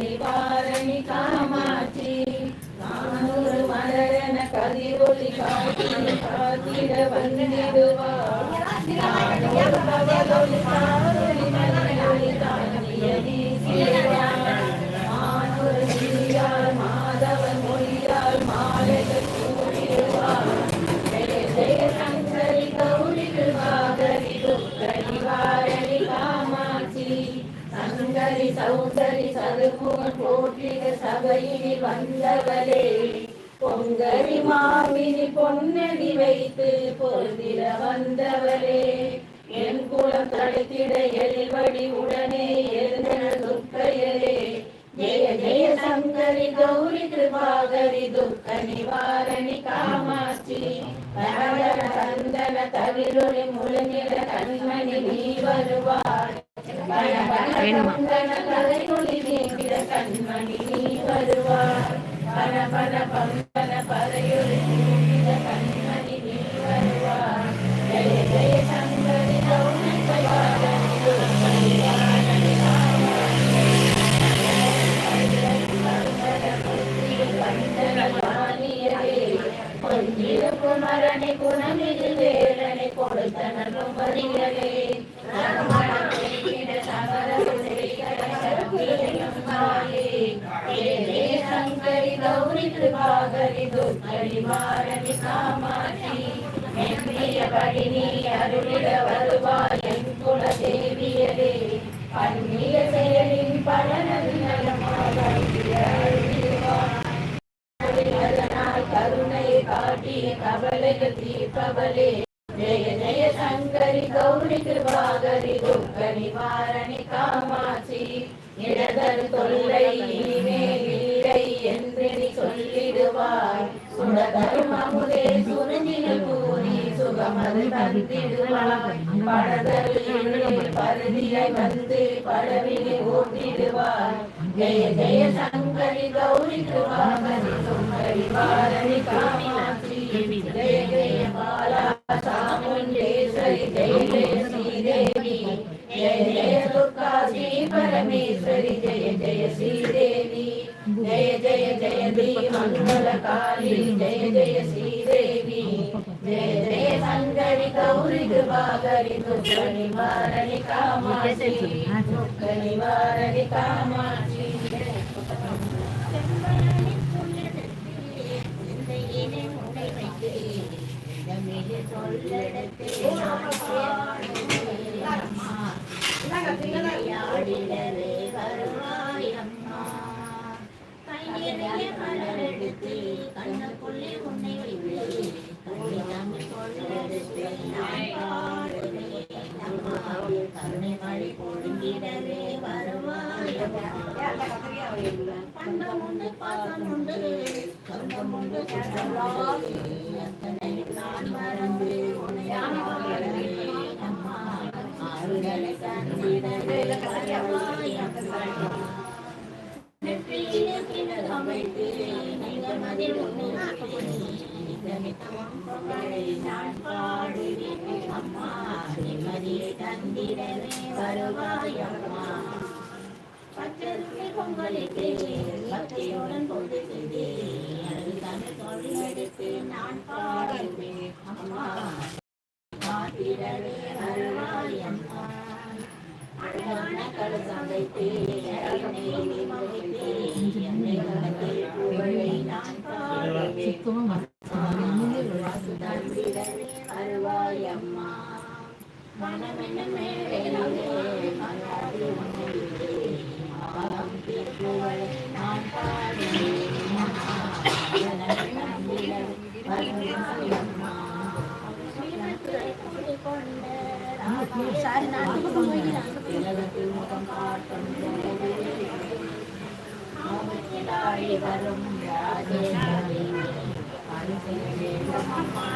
நிவாரணி காமாட்சி. நானூறு மலரன கதிரொலி காத்திட வந்திடுவார். சங்கரி கௌரி கிருபாகரி துக்க நிவாரணி காமாட்சி சங்கரி சௌந்தரி சதுமுகன் போற்றிட சபையில் வந்தவளே பொங்கரி மாமினி பொன்னடி வைத்து பொருந்திட வந்தவளே என் குலம் தடுத்திட எழில்வடி உடனே எழுந்த துர்க்கையரே ஜெய ஜெய சங்கரி கௌரி கிருபாகரி சந்தன தவிரொளி முழுநில கண்மணி நீ வருவாய் கண்மணி நீ வருவார் பர பர பம்பன பறையொரு கண்மணி நீ வருவார் ஜெய ஜெய சங்கரி கௌரி கயாதரி துர்க்கை வாரணி குமரனை செயலின் பலனது நலமாக காட்டிய கவலைகள் தீர்ப்பவளே. ஜெய சங்கரி கௌரி கிருபாகரி துக்க நிவாரணி காமாட்சி இடதர் தொல்லை இனிமேல் இல்லை என்று நீ சொல்லிடுவாய். சுடதரும் அமுதே சுருங்கின கூறி சுகமது தந்திடுவாய். படதல் படதரு பருதியை வந்து படவினை ஓட்டிடுவாய் ஜெய ஜெய சங்கரி கௌரி கிருபாகரி துக்க நிவாரணி காமாட்சி ஜெய ஜெய பாலா தி மங்கள காளி ஜெய ஜெய ஸ்ரீதேவி ஜெய ஜெய சங்கரி கௌரி கிருபாகரி துக்க நிவாரணி காமாட்சி துக்க நிவாரணி மழை பொழுங்கிடவே பண்டம் உண்டு பாசம் உண்டு சொந்தம் உண்டு நான் மறந்து அம்மா ஆறுதலை தந்திடவே கிணறு நீங்கள் மதில் ஒன்று நான் பாடுவேன். அம்மா நிம்மதியை தந்திடவே பச்சரிசி பக்தியுடன் பொது தமிழ் நான் பாடுவேன் அம்மா வரும் ராஜேஸ்வரி அரிசி வேண்டும் அம்மா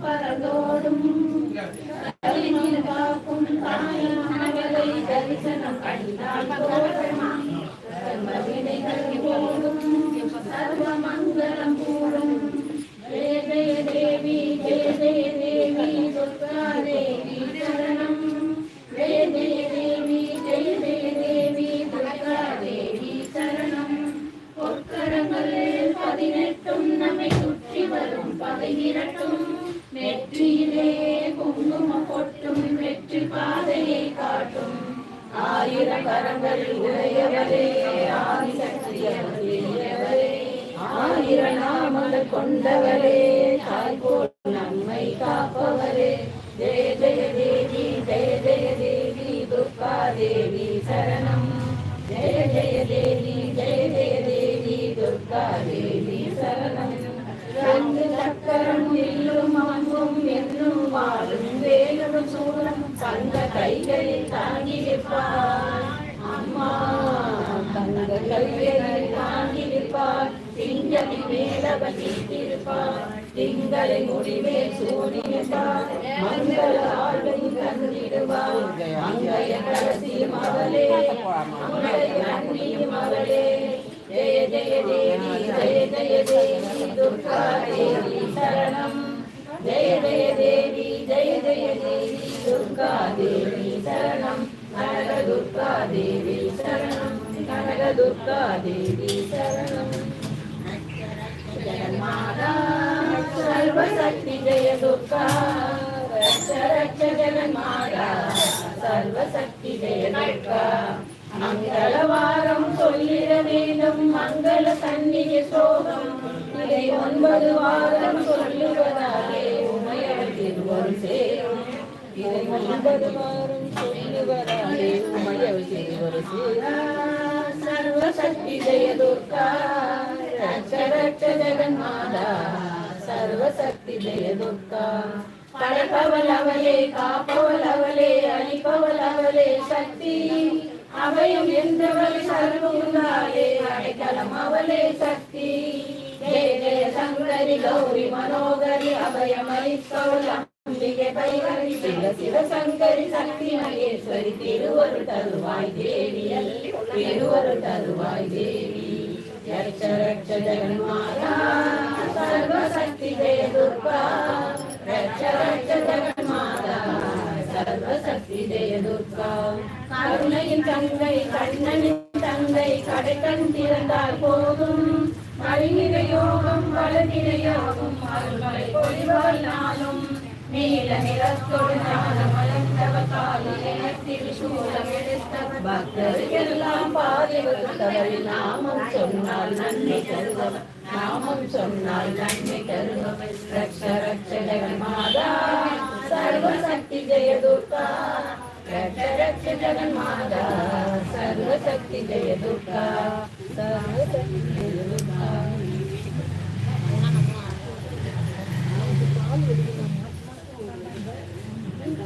பரதோடும் காக்கும் தாயின் தாயானவளை தரிசனம் கண்டால் கொண்டவரே தாய் போல் நம்மை காப்பவரே ஜெய ஜெய தேவி ஜெய ஜெய தேவி துர்கா தேவி சரணம். ஜெய ஜெய தேவி ஜெய ஜெய தேவி துர்கா தேவி சரணம். ரெண்டு சக்கரம் நில்லும் அம்பும் என்றும் வாழும் வேலும் சூலம் தங்க கைகளில் தாங்கி நிற்பார். அம்மா தங்க கைகளில் தாங்கி நிற்பார். திங்களின் மேலவன் திங்களை முடிவே சூடி நிற்பார் மங்கள ஆழ்வை தந்திடுவார் அங்கைய கடைசி மகளே அங்கைய அண்ணி மகளே ஜெய ஜெய தேவி ஜெய ஜெய தேவி துர்கா தேவி சரணம் ஜெய ஜெய தேவி ஜெய ஜெய தேவி துர்கா தேவி சரணம் கனக துர்கா தேவி சரணம் கனக துர்கா தேவி சரணம் ஜெகன்மாதா சர்வசக்தி ஜெய துர்கா ரட்ச ரட்ச ஜெகன்மாதா சர்வசக்தி ஜெய மங்களவாரம் சொல்லிட வேண்டும் மங்கள சந்நிதி சோகம் இதை ஒன்பது வாரம் சொல்லுவதாலே உமையவர் சேரும் இதை ஒன்பது வாரம் சொல்லுவதாலே உமையவர் சேரும் சர்வசக்தி ஜெய துர்கா ரட்ச ரட்ச ஜெகன்மாதா சர்வசக்தி ஜெய துர்கா படைப்பவள் அவளே காப்பவள் சக்தி. அபயம் என்றவள் சர்வகுந்தாலே அடைக்கலம் அவளே சக்தி. ஜெய சங்கரி கௌரி மனோகரி அபயம் அளிப்பவள் அம்பிகை பைகரி சிவ சிவ சங்கரி சக்தி. மகேஸ்வரி திருவரு தருவாய் தேவி. திருவரு தருவாய் தேவி. ரட்ச ரட்ச ஜெகன்மாதா சர்வசக்தி ரட்ச ரட்ச ஜெகன்மாதா சர்வசக்தி கருணையின் தங்கை கண்ணனின் தங்கை கடைக்கண் திறந்தால் போதும். மழிநிற யோகம் வளநிற யோகம் அருள்மலை பொழிவால் நாளும். பக்தர்களெல்லாம் நிறத்தொடு நாமம் சொன்னால் நன்மை கருதவர் நாமம் சொன்னால் நன்மை கருதவர் ரக்ஷ ரக்ஷ ஜெகன்மாதா சர்வசக்தி ஜெயதுர்கா ரக்ஷ ரக்ஷ ஜெகன்மாதா சர்வசக்தி ஜெயதுர்கா சர்வசக்தி ஜெயதுர்கா